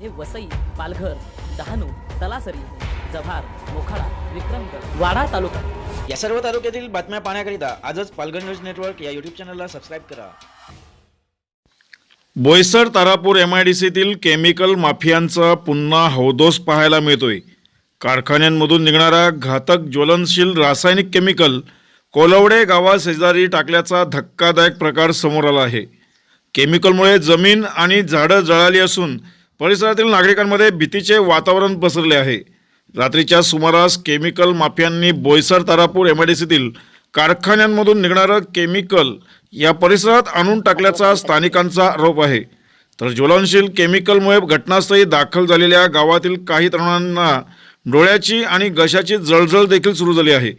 हे वसई पालघर डहाणू तलासरी जव्हार मोखाडा विक्रमगड वाडा तालुका. या सर्व तालुक्यातील बातम्या पाहण्याकरिता आजच पालघर न्यूज नेटवर्क या युट्यूब चॅनलला सबस्क्राईब करा. Boisar Tarapur M I D सीतील chemical माफियांचा पुन्हा हौदोस पाहायला मिळतोय. कारखान्यांमधून निघणारा घातक ज्वलनशील रासायनिक केमिकल कोलवडे गावाशेजारी टाकल्याचा धक्कादायक प्रकार समोर आला आहे. केमिकलमुळे जमीन आणि झाडं जळाली असून परिसरातील नागरिकांमध्ये भीतीचे वातावरण पसरले आहे. रात्रीच्या सुमारास chemical माफियांनी Boisar Tarapur M I D सीतील कारखान्यांमधून निघणारं केमिकल या परिसरात आणून टाकल्याचा स्थानिकांचा आरोप आहे. तर ज्वलनशील केमिकलमुळे घटनास्थळी दाखल झालेल्या गावातील काही तरुणांना डोळ्याची आणि घशाची जळजळ देखील सुरू झाली आहे.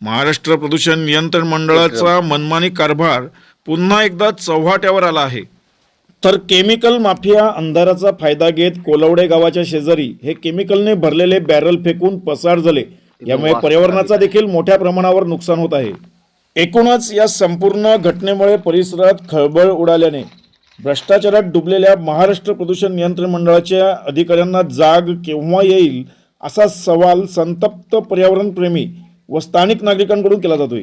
महाराष्ट्र प्रदूषण नियंत्रण मंडळाचा मनमानी कारभार पुन्हा एकदा चव्हाट्यावर आला आहे. तर केमिकल माफिया अंधाराचा फायदा घेत कोलवडे गावाच्या शेजारी हे केमिकलने भरलेले बॅरल फेकून पसार झाले. यामुळे पर्यावरणाचा देखील मोठ्या प्रमाणावर नुकसान होत आहे. एकूणच या संपूर्ण घटनेमुळे परिसरात खळबळ उडाल्याने भ्रष्टाचारात डुबलेल्या महाराष्ट्र प्रदूषण नियंत्रण मंडळाच्या अधिकाऱ्यांना जाग केव्हा येईल असा सवाल संतप्त पर्यावरणप्रेमी व स्थानिक नागरिकांकडून केला जातोय.